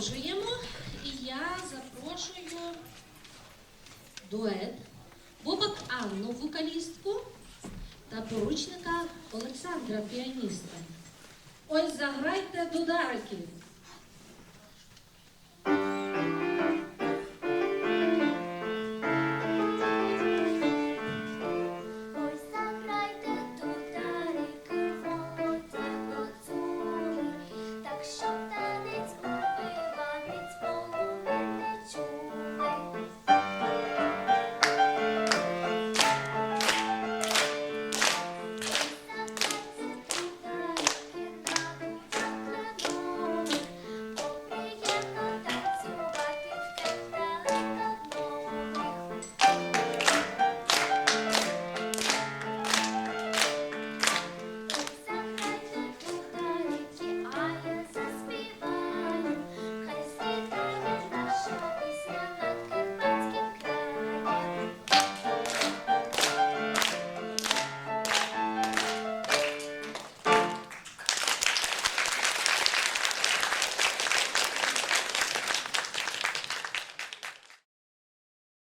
продовжуємо. І я запрошую дует Бобак Анну, вокалістку, та поручника Олександра, піаніста. Ось заграйте до.